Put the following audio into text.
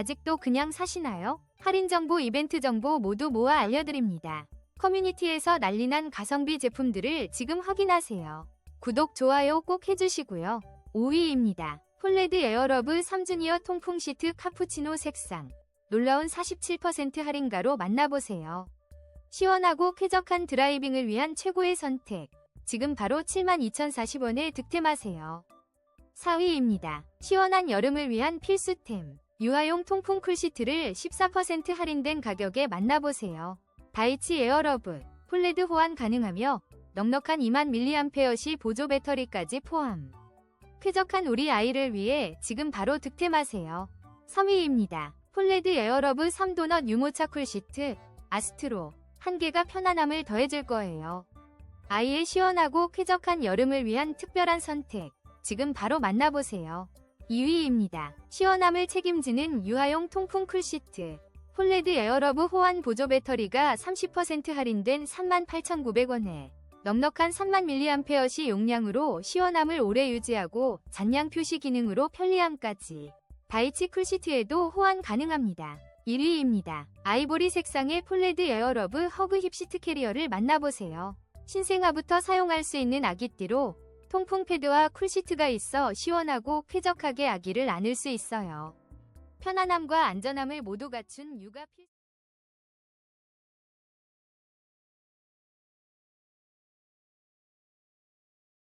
아직도 그냥 사시나요? 할인 정보, 이벤트 정보 모두 모아 알려드립니다. 커뮤니티에서 난리난 가성비 제품들을 지금 확인하세요. 구독, 좋아요 꼭 해주시고요. 5위입니다. 폴레드 에어러브 3주니어 통풍 시트 카푸치노 색상. 놀라운 47% 할인가로 만나보세요. 시원하고 쾌적한 드라이빙을 위한 최고의 선택. 지금 바로 72,040원에 득템하세요. 4위입니다. 시원한 여름을 위한 필수템. 유아용 통풍 쿨시트를 14% 할인된 가격에 만나보세요. 다이치 에어러브, 폴레드 호환 가능하며 넉넉한 2만 mAh 보조 배터리까지 포함. 쾌적한 우리 아이를 위해 지금 바로 득템하세요. 3위입니다. 폴레드 에어러브 3도넛 유모차 쿨시트, 아스트로. 한 개가 편안함을 더해줄 거예요. 아이의 시원하고 쾌적한 여름을 위한 특별한 선택. 지금 바로 만나보세요. 2위입니다. 시원함을 책임지는 유아용 통풍 쿨시트. 폴레드 에어러브 호환 보조 배터리가 30% 할인된 38,900원에 넉넉한 3만 mAh 용량으로 시원함을 오래 유지하고 잔량 표시 기능으로 편리함까지. 다이치 쿨시트에도 호환 가능합니다. 1위입니다. 아이보리 색상의 폴레드 에어러브 허그 힙시트 캐리어를 만나보세요. 신생아부터 사용할 수 있는 아기띠로 통풍 패드와 쿨시트가 있어 시원하고 쾌적하게 아기를 안을 수 있어요. 편안함과 안전함을 모두 갖춘 육아 필